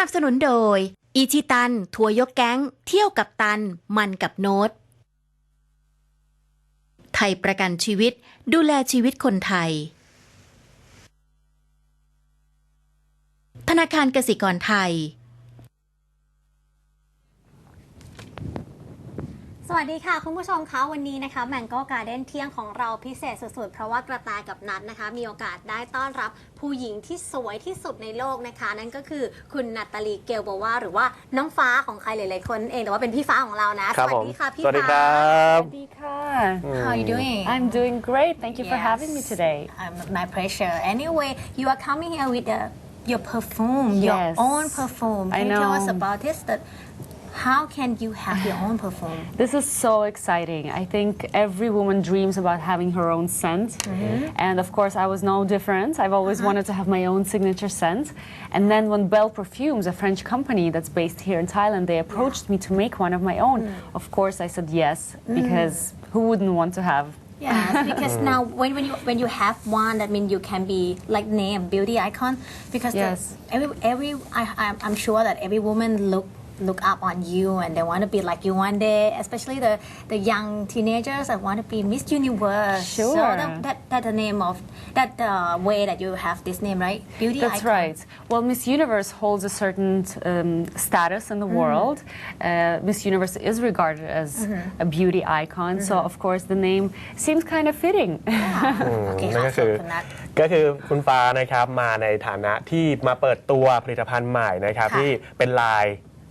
นับสนุนโดย อีชิตัน ทัวยกแก๊ง เที่ยวกับตัน มันกับโน้ต ไทยประกันชีวิต ดูแลชีวิตคนไทย ธนาคารกสิกรไทย สวัสดีค่ะคุณผู้ชมคะวันนี้นะคะแมงโก้การ์เด้นเที่ยงของเราพิเศษสุดๆ เพราะว่ากระต่ายกับนัดนะคะ มีโอกาสได้ต้อนรับผู้หญิงที่สวยที่สุดในโลกนะคะ นั่นก็คือคุณนาตาลีเกลโบวาหรือว่าน้องฟ้าของใครหลายๆคนเองแต่ว่าเป็นพี่ฟ้าของเรานะคสรับวัผสมดีค่ะพี่สวัสดีคฟ้า รับ Dika. How are you doing I'm doing great. Thank you for Yes. having me today. Um, my pleasure anyway you are coming here with the, your perfume your Yes. own perfume I can you tell us know. about this that how can you have your own perfume This is so exciting. I think every woman dreams about having her own scent. Mm-hmm. And of course, I was no different. I've always uh-huh. wanted to have my own signature scent. And then when Belle Perfumes, a French company that's based here in Thailand, they approached me to make one of my own. Mm. Of course, I said yes, mm. because who wouldn't want to have Yes, because now when, when you when you have one, that means you can be like name beauty icon. Because Yes. every every I, I'm- I'm sure that every woman look look up on you and they want to be like you one day. Especially the the young teenagers that want to be Miss Universe. So Sure. that that, that the name of that uh, way that you have this name, right? Beauty That's icon. right. Well, Miss Universe holds a certain um, status in the Mm-hmm. world. Uh, Miss Universe is regarded as Mm-hmm. a beauty icon, so of course the name seems kind of fitting. โอเค นั่น ค่ะ ก็คือ คุณนัท ก็คือคุณฟ้านะครับมาในฐานะที่มาเปิดตัวผลิตภัณฑ์ใหม่นะครับ ค่ะ ที่เป็นลาย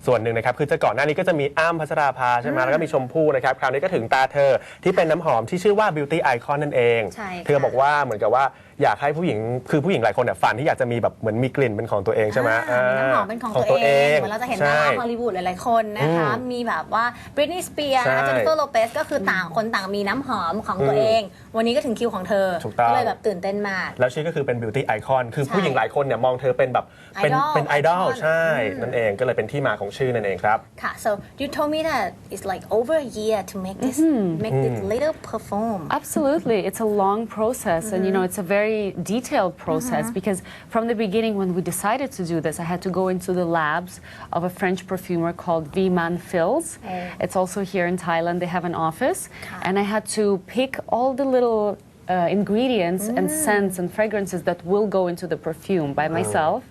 ส่วนหนึ่งนะครับคือจะก่อนหน้านี้ก็จะมีอ้ำพัชราภาใช่ไหมแล้วก็มีชมพู่นะครับคราวนี้ก็ถึงตาเธอที่เป็นน้ำหอมที่ชื่อว่า Beauty Icon นั่นเอง ใช่ค่ะ เธอบอกว่าเหมือนกับว่า อยากให้ผู้หญิงคือผู้หญิงหลายคนเนี่ยฝันที่อยากจะมีแบบเหมือนมีกลิ่นเป็นของตัวเองใช่ไหมอ่ามีน้ำหอมเป็นของตัวเองเหมือนเราจะเห็นดาราใช่ฮอลลีวูดหลายๆคนนะคะ มีแบบว่าบริ t นี y สเปียร์ใช่นะคะเจนนิเฟอร์โลเปสก็คือต่างคนต่างมีน้ำหอมของตัวเอง วันนี้ก็ถึงคิวของเธอถูกต้อง ก็เลยแบบตื่นเต้นมาก แล้วชื่อก็คือเป็น beauty icon คือใช่ผู้หญิงหลายคนเนี่ยมองเธอเป็นแบบเป็น Idol เป็นไอดอล icon ใช่นั่นเองก็เลยเป็นที่มาของชื่อนั่นเองครับ ค่ะ so you told me that it's like over a year to make this make this little perfume Absolutely. It's a long process, and you know, it's a very detailed process mm-hmm. because from the beginning, when we decided to do this, I had to go into the labs of a French perfumer called Viman Fills. Oh. It's also here in Thailand. They have an office, ah. and I had to pick all the little uh, ingredients and mm. scents and fragrances that will go into the perfume by myself.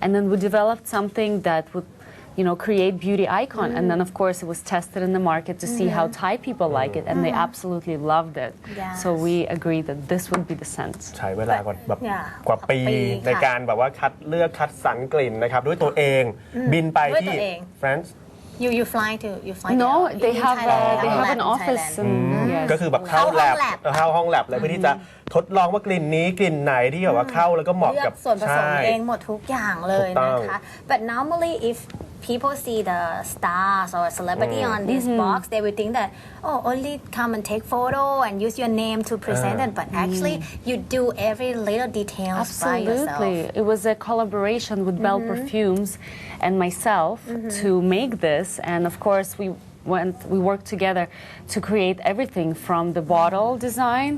And then we developed something that would you know, create beauty icon. And then, of course, it was tested in the market to see how Thai people like it, and they absolutely loved it. So Yes. we agreed that this would be the scent. ใช้เวลากว่าแบบ Yeah กว่าปี ปี ใน ค่ะ การแบบว่าคัดเลือกคัดสรรกลิ่นนะครับ ด้วยตัวเอง บินไป ด้วย ที่ ตัวเอง ฟรานซ์ you you fly to you fly No, to they in have Thailand, uh, they have an in office. Thailand. And, yes. ก็คือแบบเข้า เข้าห้ แล อง บ แลบ เข้าห้องแลบเลยเพื่อที่จะทดลองว่ากลิ่นนี้กลิ่นไหนที่แบบว่าเข้าแล้วก็เหมาะ เลือ กับ กส่วนผสม ใช่ เองหมดทุกอย่างเลย ถูกต้ นะ อง คะ but normally if people see the stars or celebrity on this box they will think that oh only come and take photo and use your name to present it but actually you do every little details by yourself Absolutely. It was a collaboration with Bell Perfumes and myself to make this. And of course, we went, we worked together to create everything from the bottle design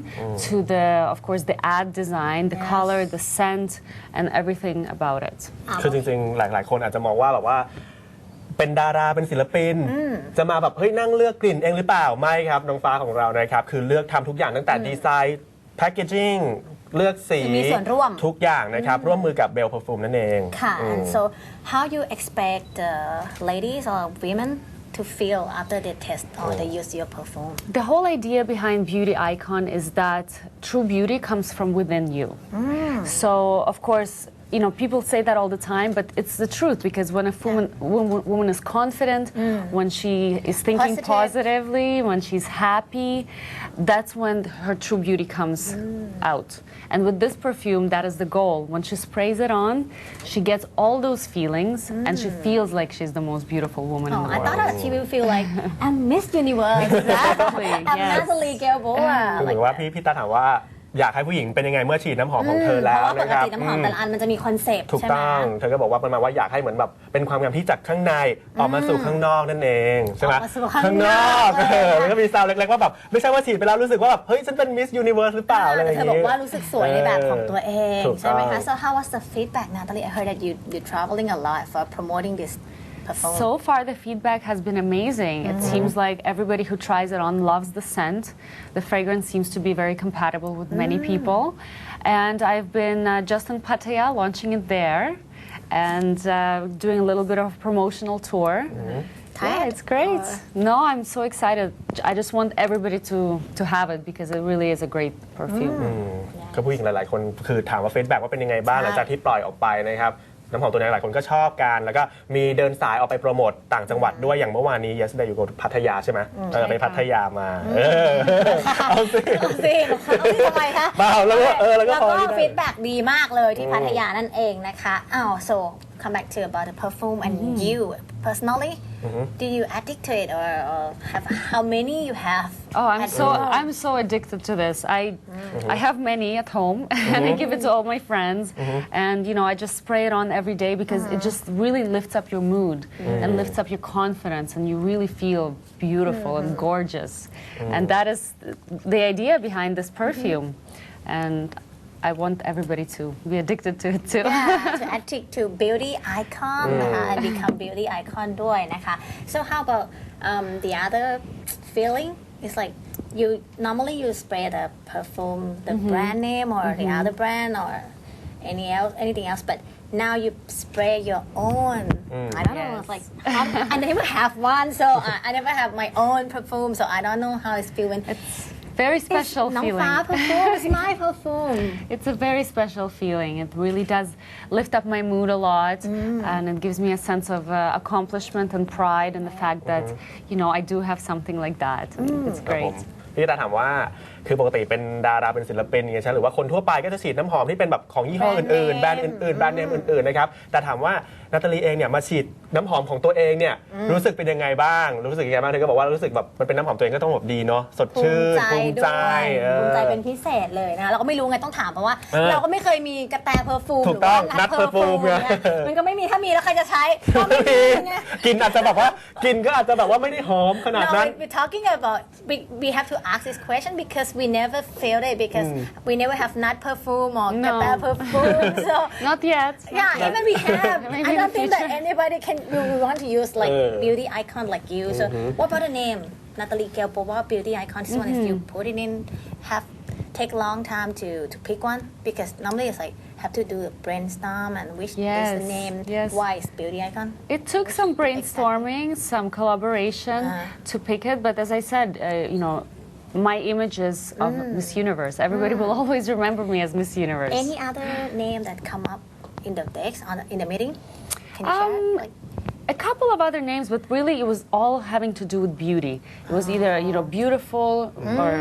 to the, of course, the ad design, the Yes. color, the scent, and everything about it. คือจริงๆ หลาย ๆ คนอาจจะมองว่าแบบว่า เป็นดาราเป็นศิลปิน จะมาแบบเฮ้ยนั่งเลือกกลิ่นเองหรือเปล่าไม่ครับน้องฟ้าของเรานะครับคือเลือกทำทุกอย่างตั้งแต่ดีไซน์แพคเกจิ้งเลือกสีมีส่วนร่วมทุกอย่างนะครับ ร่วมมือกับเบล p พ r f ฟูมนั่นเองค่ะ and so how you expect the ladies or women to feel after they test or they use your perfume The whole idea behind Beauty Icon is that true beauty comes from within you. So, of course, you know, people say that all the time, but it's the truth because when a woman, woman, woman is confident, when she is thinking Positive. positively, when she's happy, that's when her true beauty comes out. And with this perfume, that is the goal. When she sprays it on, she gets all those feelings and she feels like she's the most beautiful woman in Oh, the I world. thought that she will feel like I'm Miss Universe. Exactly, I'm yes. Natalie Gilboa. คือเหมือ Like นว่าพี่พี่ตาถามว่า อยากให้ผู้หญิงเป็นยังไงเมื่อฉีดน้ำหอมของเธอแล้วเพราะว่าปนะกครับติน้ำหอมแต่ละอันมันจะมีคอนเซปต์ถูกใช่ไหม ต้องเธอก็บอกว่าประมาณว่าอยากให้เหมือนแบบเป็นความงามที่จากข้างในออกมาสู่ข้างนอกนั่นเองใช่ไหมออกมาสู่ข้างนอกเออเลยแล้วก็มีซาวด์เล็กๆว่าแบบไม่ใช่ว่าฉีดไปแล้วรู้สึกว่าแบบเฮ้ยฉันเป็นมิสยูนิเวิร์สหรือเปล่าอะไรอแต่ย่างเธองี้บอกว่ารู้สึกสวยในแบบของตัวเอง ถูกใช่ไหมต้คะอง so how was the feedback Natalie I heard that you you traveling a lot for promoting this performance So far, the feedback has been amazing. It seems like everybody who tries it on loves the scent. The fragrance seems to be very compatible with many people. And I've been uh, just in Pattaya launching it there and uh, doing a little bit of a promotional tour. Yeah, it's great. No, I'm so excited. I just want everybody to, to have it because it really is a great perfume. ก็ผู้หญิงหลาย ๆ คนคือถามว่าฟีดแบ็กว่าเป็นยังไงบ้าง ใช่ หลังจากที่ปล่อยออกไปนะครับ น้ำหอมตัวนี้หลายคนก็ชอบกัน แล้วก็มีเดินสายออกไปโปรโมทต่างจังหวัดด้วยอย่างเมื่อวานนี้ yesterday อยู่กับพัทยาใช่ไหมเออไปพัทยามาเออเอาสิเอาสิเอาสิทำไมคะเปล่าแล้วก็เออแล้วก็พอแล้วที่ก็ได้ฟีดแบ็กดีมากเลยที่พัทยานั่นเองนะคะอ้าว so come back to about the perfume and you personally Mm-hmm. do you addict to it or, or have how many you have Oh, I'm so home? I'm so addicted to this. I mm-hmm. I have many at home, and I mm-hmm. give it to all my friends. And you know, I just spray it on every day because it just really lifts up your mood and lifts up your confidence, and you really feel beautiful and gorgeous. And that is the idea behind this perfume. And I want everybody to be addicted to it too. yeah, to addict to beauty icon นะคะ and become beauty icon ด้วยนะคะ so how about um, the other feeling it's like you normally you spray the perfume the brand name or the other brand or any else anything else but now you spray your own I don't know it's like how, I never have one so I, I never have my own perfume so I don't know how it's feeling Very special น้อง feeling. ฟ้า perfume is my perfume It's a very special feeling. It really does lift up my mood a lot, and it gives me a sense of uh, accomplishment and pride in the fact that, you know, I do have something like that. It's ครับผ great. มพี่ตาถามว่าคือปกติเป็นดาราเป็นศิลปินอย่างเงี้ยใช่หรือว่าคนทั่วไปก็จะฉีดน้ำหอมที่เป็นแบบของยี่ห้ออื่นๆ แบรนด์อื่นๆ แบรนด์เนมอื่นๆนะครับแต่ถามว่า นาตาลีเองเนี่ยมาฉีดน้ำหอมของตัวเองเนี่ยรู้สึกเป็นยังไงบ้าง รู้สึกยังไงบ้างเธอก็บอกว่ารู้สึกแบบมันเป็นน้ำหอมตัวเองก็ต้องแบบดีเนาะสดภูชื่มินใจภูมิด้ใจวยเออ ภูมิใจเป็นพิเศษเลยนะคะเราก็ไม่รู้ไงต้องถามเพราะว่า เออเราก็ไม่เคยมีกระแตเพอร์ฟูมถูกต้องหรืว่านัด perfume ไงเนี่ยมันก็ไม่มีถ้ามีแล้วใครจะใช้ก็ไม่มีไง กินอาจจะแบบว่ากินก็อาจจะแบบว่าไม่ได้หอมขนาด No, นั้น we- we're talking about we, we have to ask this question because we never felt it because we never have nut perfume or No. kata perfume so Not yet. yeah even we have Maybe I don't think that anybody can we we want to use like Uh. beauty icon like you. So mm-hmm. what about the name Natalie Gelbova beauty icon? This one if you mm-hmm. put it in have take a long time to to pick one? Because normally it's like have to do a brainstorm and which is Yes, the name yes. why is beauty icon? It took some brainstorming, some collaboration uh-huh. to pick it, but as I said, uh, you know, my images of mm. Miss Universe. Everybody mm. will always remember me as Miss Universe. Any other name that come up in the text on in the meeting? Can you share? Um, Like, a couple of other names, but really it was all having to do with beauty. It was either you know beautiful or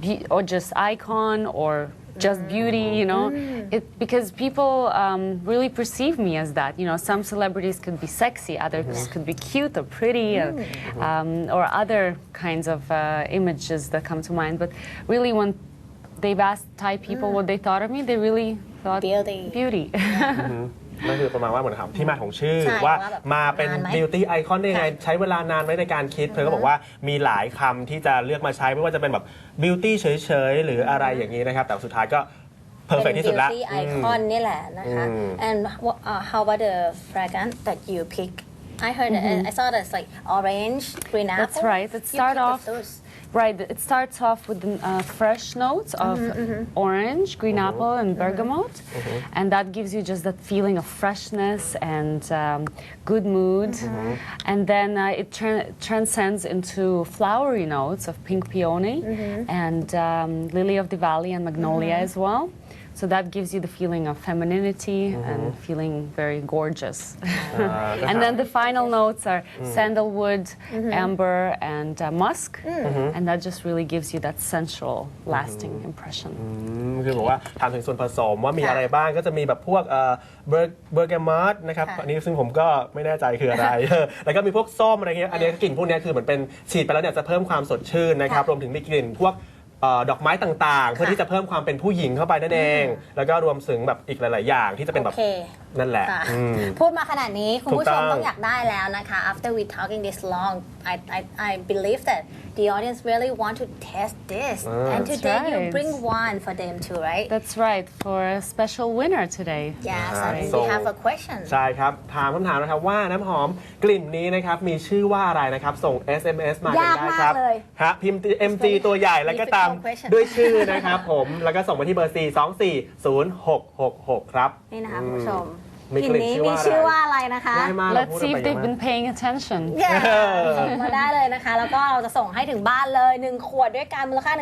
be- or just icon or just beauty, you know, it, because people um, really perceive me as that. You know, some celebrities could be sexy, others could be cute or pretty, uh, um, or other kinds of uh, images that come to mind. But really, when they've asked Thai people what they thought of me, they really thought Beauty. Beauty. นั่นคือประมาณว่าเหมือนถามที่มาของชื่อใช่ว่าว่าแบบมาเป็น นานไหม beauty icon ได้ยังไง ใช้เวลานานไหมในการคิด เธอก็บอกว่ามีหลายคำที่จะเลือกมาใช้ไม่ว่าจะเป็นแบบ beauty เฉยๆ หรืออะไรอย่างนี้นะครับ แต่สุดท้ายก็ perfect ที่สุดละเป็น beauty icon นี่แหละนะคะ อืม and what, uh, how about the fragrance that you pick I heard that I saw that's like orange green apple That's right. It You start pick off those. Right. It starts off with the uh, fresh notes of mm-hmm, mm-hmm. orange, green mm-hmm. apple, and bergamot, and that gives you just that feeling of freshness and um, good mood. And then uh, it tran transcends into flowery notes of pink peony and um, lily of the valley and magnolia as well. So that gives you the feeling of femininity and feeling very gorgeous. and then the final notes are sandalwood, amber, and uh, musk, and that just really gives you that sensual, lasting impression. อืมคือบอกว่าถามถึงส่วนผสมว่ามี ค่ะ อะไรบ้างก็จะมีแบบพวกเอ่อเบอร์เบอร์แกมอสนะครับ ค่ะ อันนี้ซึ่งผมก็ไม่แน่ใจคืออะไร แล้วก็มีพวกส้มอะไรเงี้ยอันนี้กลิ่นพวกนี้คือเหมือนเป็นฉีดไปแล้วเนี่ยจะเพิ่มความสดชื่นนะครับ ค่ะ รวมถึงมีกลิ่นพวก เอ่อดอกไม้ต่างๆ เพื่อที่จะเพิ่มความเป็นผู้หญิงเข้าไปนั่นเอง แล้วก็รวมถึงแบบอีกหลาย ๆ อย่างที่จะเป็นโอแบบเค นั่นแหละค่ะอืม พูดมาขนาดนี้คุณผู้ชมถูกต้องต้องอยากได้แล้วนะคะ after we talking this long I I I believe that the audience really want to test this and That's today you right. bring one for them too right That's right, for a special winner today. yes อ่า and so- we have a question ใช่ครับ ถามคำถามนะครับว่าน้ำหอมกลิ่นนี้นะครับ มีชื่อว่าอะไรนะครับ ส่ง SMS มากันยากได้มากครับเลยฮะพิมพ์ MG ตัวใหญ่แล้วก็ตาม difficult question ด้วยชื่อนะครับผม แล้วก็ส่งมาที่เบอร์ 4 2 4 0 6 6 6 ครับ นี่นะคะคุณผู้ชม มีกกลิ่ลิ่นนนี้ชื่อมีว่าชื่ออะไรว่าอะไรนะคะ ง่ายมากเรา Let's พูด see ไป if เย they've อะ been มาก paying attention. Yeah ส่งมาได้เลยนะคะ แล้วก็เราจะส่งให้ถึงบ้านเลย 1 ขวดด้วยกันมูลค่า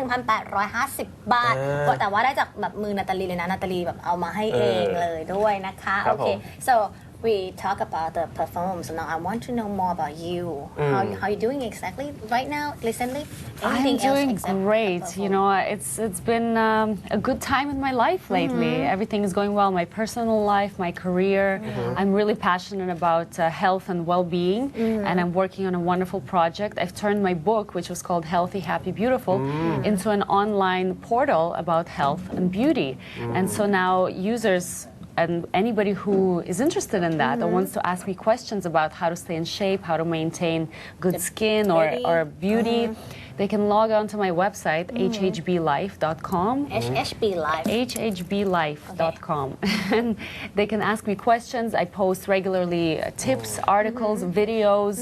1,850 บาทอ่าแต่ว่าได้จากแบบมือนาตาลีเลยนะ นาตาลีแบบเอามาให้เองเลยด้วยนะคะ ครัโอบเค ผม so we talk about the performance now I want to know more about you how you mm. how you doing exactly right now recently I'm anything else doing great. You know, it's it's been um, a good time in my life lately. Mm-hmm. Everything is going well. My personal life, my career. Mm-hmm. I'm really passionate about uh, health and well-being, mm-hmm. and I'm working on a wonderful project. I've turned my book, which was called Healthy, Happy, Beautiful, mm. into an online portal about health and beauty. And so mm. now users and anybody who is interested in that or mm-hmm. wants to ask me questions about how to stay in shape, how to maintain good skin or, beauty. or beauty, mm-hmm. they can log on to my website, mm-hmm. hhblife.com. HHB Live hhblife.com and they can ask me questions. I post regularly uh, tips articles videos.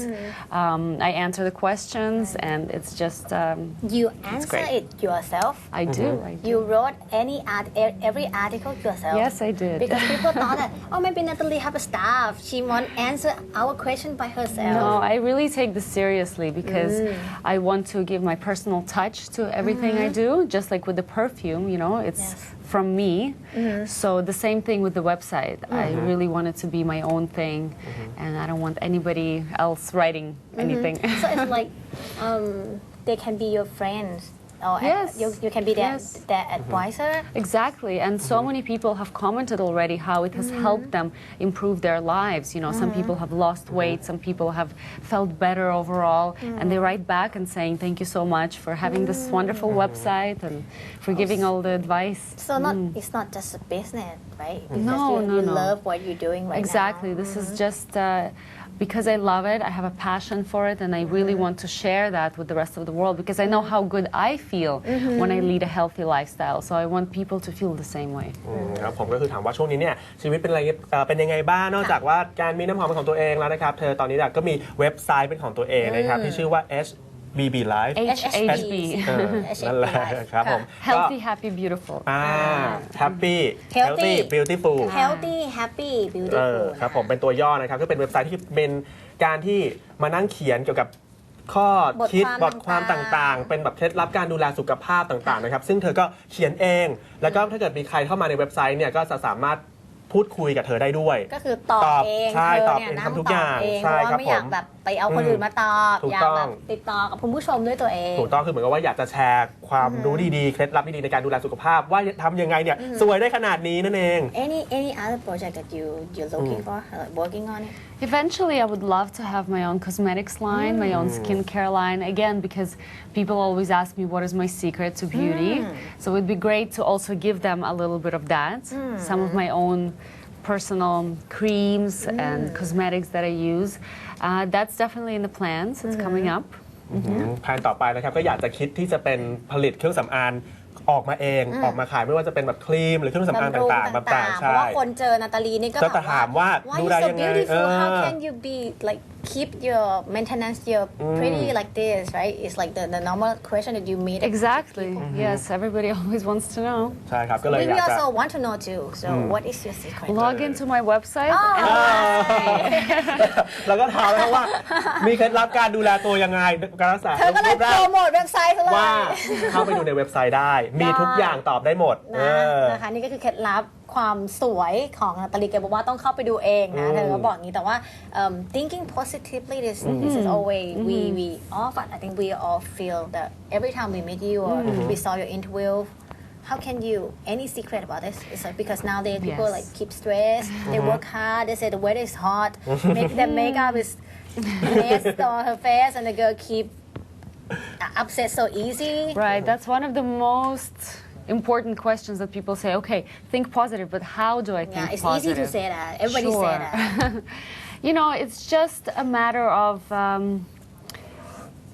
Um, i answer the questions and it's just um, you answer it yourself? I do I do. You wrote any e- every article yourself? Yes i did. Because people thought that, oh, maybe Natalie have a staff. She won't answer our question by herself. No, I really take this seriously because mm. I want to give my personal touch to everything I mm-hmm. do, just like with the perfume, you know, it's Yes. from me. Mm-hmm. So the same thing with the website. I mm-hmm. really want it to be my own thing, and I don't want anybody else writing anything. So it's like um, they can be your friends. Or ad- Yes. you, you can be their, Yes. their advisor. Mm-hmm. Exactly, and so mm-hmm. many people have commented already how it has mm-hmm. helped them improve their lives. You know, some people have lost weight, some people have felt better overall, and they mm. write back and saying, "Thank you so much for having this mm. wonderful website and for giving all the advice." So not mm. it's not just a business, right? Because No, you, no, you no. love what you're doing right Exactly. now. This is just uh, because I love it. I have a passion for it, and I really want to share that with the rest of the world because I know how good I feel when I lead a healthy lifestyle. So I want people to feel the same way. อืมครับผมก็คือถามว่าช่วงนี้เนี่ยชีวิตเป็นอะไรเอ่อเป็นยังไงบ้างนอกจากว่าการมีน้ำหอมเป็นของตัวเองแล้วนะครับ เธอตอนนี้เนี่ยก็มีเว็บไซต์เป็นของตัวเองนะครับที่ชื่อว่า HBB Life HHB. เออนั่นแหละครับผมก็ Healthy, happy, beautiful. อ่า happy Healthy healthy beautiful Healthy, happy, เอ beautiful อครับผมเป็นตัวย่อนะครับก็เป็นเว็บไซต์ที่เป็นการที่มานั่งเขียนเกี่ยวกับข้อบทคิดความบทความต่างๆต่างๆ เป็นแบบเคล็ดลับการดูแลสุขภาพต่างๆนะครับซึ่งเธอก็เขียนเอง แล้วก็ถ้าเกิดมีใครเข้ามาในเว็บไซต์เนี่ยก็จะสามารถพูดคุยกับเธอได้ด้วย ก็คือตอบตอบเองใช่เธตอบเนี่ยเองนั่ทำทุกอย่างตบเองเพใช่ราะว่าครับไม่อยากผม แบบ ไปเอาคนอื่นมาตอบ ถูกอยากต้องแบบติดต่อกับคุณผู้ชมด้วยตัวเอง ถูกต้องคือเหมือนกับว่าอยากจะแชร์ความรู้ดีๆ เคล็ดลับดีๆในการดูแลสุขภาพ ว่าทำยังไงเนี่ย สวยได้ขนาดนี้นั่นเอง any any other project that you you're looking for like working on it Eventually, I would love to have my own cosmetics line, my own skincare line. Again, because people always ask me what is my secret to beauty. So it'd be great to also give them a little bit of that. Some of my own personal creams and cosmetics that I use. Uh, that's definitely in the plans. It's coming up. แผนต่อไปนะครับก็อยากจะคิดที่จะเป็นผลิตเครื่องสำอางออกมาเอง ออกมาขายไม่ว่าจะเป็นแบบครีมหรือเครื่องสำอางบำรุงต่างๆต่าต่างงๆๆเพราะใช่ว่าคนเจอนาตาลีนี่ก็ก็จะถามว่า Why ดู you แล so ยังไง beautiful เอ how อ can you be like keep your maintenance your pretty like this right it's like the the normal question that you meet Exactly. Yes, everybody always wants to know. ใช่ครับ ก็เลย we อยา we กจะ also want to know too so what is your secret Log into my website. Oh. and- แล้วก็ถามนะครับว่า มีเคล็ดลับการดูแลตัวยังไงการรักษาเธอก็เลยรูปโปร่างรโมทเว็บไซต์เขาเลยว่าเข้าไปดูในเว็บไซต์ได้ มีทุกอย่างตอบได้หมดเอนะอ นะคะนี่ก็คือเคล็ดลับ ความสวยของนาตาลีแกบอกว่าต้องเข้าไปดูเองนะ เธอก็บอกอย่างนี้แต่ว่า um, thinking positively this this is always we we often I think we all feel that every time we meet you or we saw your interview how can you any secret about this it's like because nowadays people Yes. like keep stress they work hard they say the weather is hot make their makeup is messed on her face and the girl keep upset so easy Right, that's one of the most important questions that people say. Okay, think positive, but how do I think yeah it's positive? easy to say that everybody say Sure. that you know, it's just a matter of um,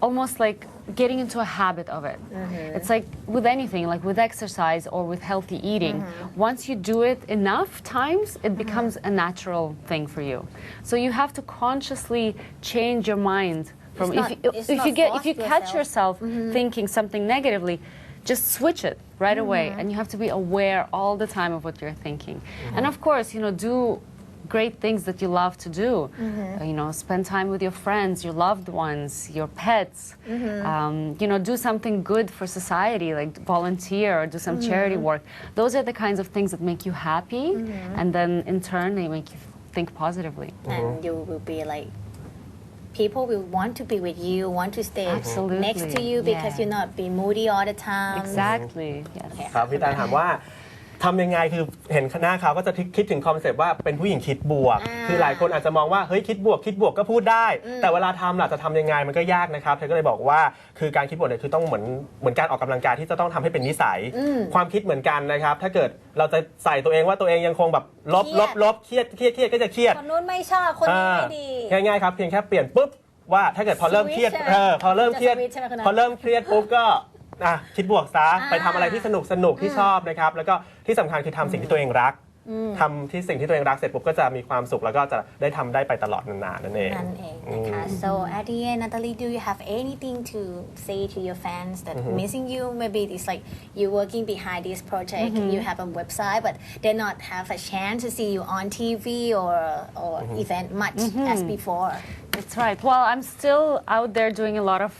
almost like getting into a habit of it. Mm-hmm. It's like with anything, like with exercise or with healthy eating. Mm-hmm. Once you do it enough times, it mm-hmm. becomes a natural thing for you. So you have to consciously change your mind from It's not- if you, it's if not you get if you catch yourself. yourself thinking something negatively. Just switch it right away, mm-hmm. and you have to be aware all the time of what you're thinking. Mm-hmm. And of course, you know, do great things that you love to do. Mm-hmm. Uh, you know, spend time with your friends, your loved ones, your pets. Um, you know, do something good for society, like volunteer or do some charity work. Those are the kinds of things that make you happy, and then in turn they make you think positively. and you will be like people will want to be with you want to stay Absolutely. next to you because Yeah. you're not be moody all the time Exactly. Yes. ครับพี่ตาถามว่า ทำยังไงคือเห็นหน้าเขาก็จะคิดถึงคอนเซปต์ว่าเป็นผู้หญิงคิดบวก อ่าคือหลายคนอาจจะมองว่าเฮ้ยคิดบวกคิดบวกก็พูดได้แต่เวลาทำล่ะจะทำยังไงมันก็ยากนะครับเธอก็เลยบอกว่าคือการคิดบวกเนี่ยคือต้องเหมือนเหมือนการออกกำลังกายที่จะต้องทำให้เป็นนิสัยความคิดเหมือนกันนะครับ ถ้าเกิดเราจะใส่ตัวเองว่าตัวเองยังคงแบบลบลบลบเครียดเครียดเครียดก็จะเครียดคนนู้นไม่ชอบคนนี้ไม่ดี อ่าง่ายๆครับเพียงแค่เปลี่ยนปุ๊บว่าถ้าเกิดพอเริ่มเครียดสวิตช์ใช่ไหมเออพอเริ่มเครียดจะสวิตช์ใช่ไหมคุณนัท พอเริ่มเครียดปุ๊บก็ อะคิดบวกซะอ่า ไปทำอะไรที่สนุกสนุกที่ชอบนะครับ แล้วก็ที่สำคัญคือทำสิ่งที่ตัวเองรักทำที่สิ่งที่ตัวเองรักเสร็จปุ๊บก็จะมีความสุขแล้วก็จะได้ทำได้ไปตลอดนานๆนั่นเอง นั่นเองนะคะ so at the end Natalie do you have anything to say to your fans that missing you maybe it's like you working behind this project you have a website but they not have a chance to see you on TV or or event much as before That's right. Well, I'm still out there doing a lot of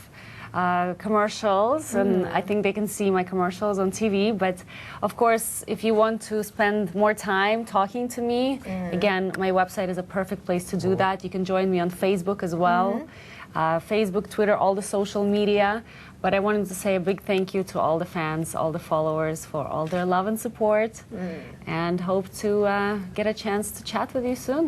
uh, commercials, and I think they can see my commercials on TV. But of course, if you want to spend more time talking to me, again, my website is a perfect place to do that. You can join me on Facebook as well. Uh, Facebook, Twitter, all the social media. But I wanted to say a big thank you to all the fans, all the followers for all their love and support, and hope to uh, get a chance to chat with you soon.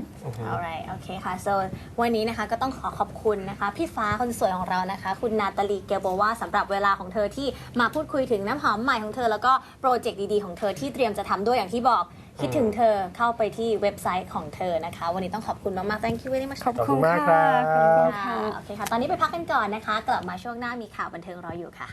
alright โอเคค่ะ so วันนี้นะคะก็ต้องขอขอบคุณนะคะพี่ฟ้าคนสวยของเรานะคะ คุณนาตาลีเกลโบวาสำหรับเวลาของเธอที่มาพูดคุยถึงน้ำหอมใหม่ของเธอ แล้วก็โปรเจกต์ดีๆของเธอที่เตรียมจะทำด้วยอย่างที่บอก คิดถึงเธอเข้าไปที่เว็บไซต์ของเธอนะคะ วันนี้ต้องขอบคุณมากๆ thank you very much ขอบคุณมากครับค่ะโอเคค่ะ ตอนนี้ไปพักกันก่อนนะคะ กลับมาช่วงหน้ามีข่าวบันเทิงรออยู่ค่ะ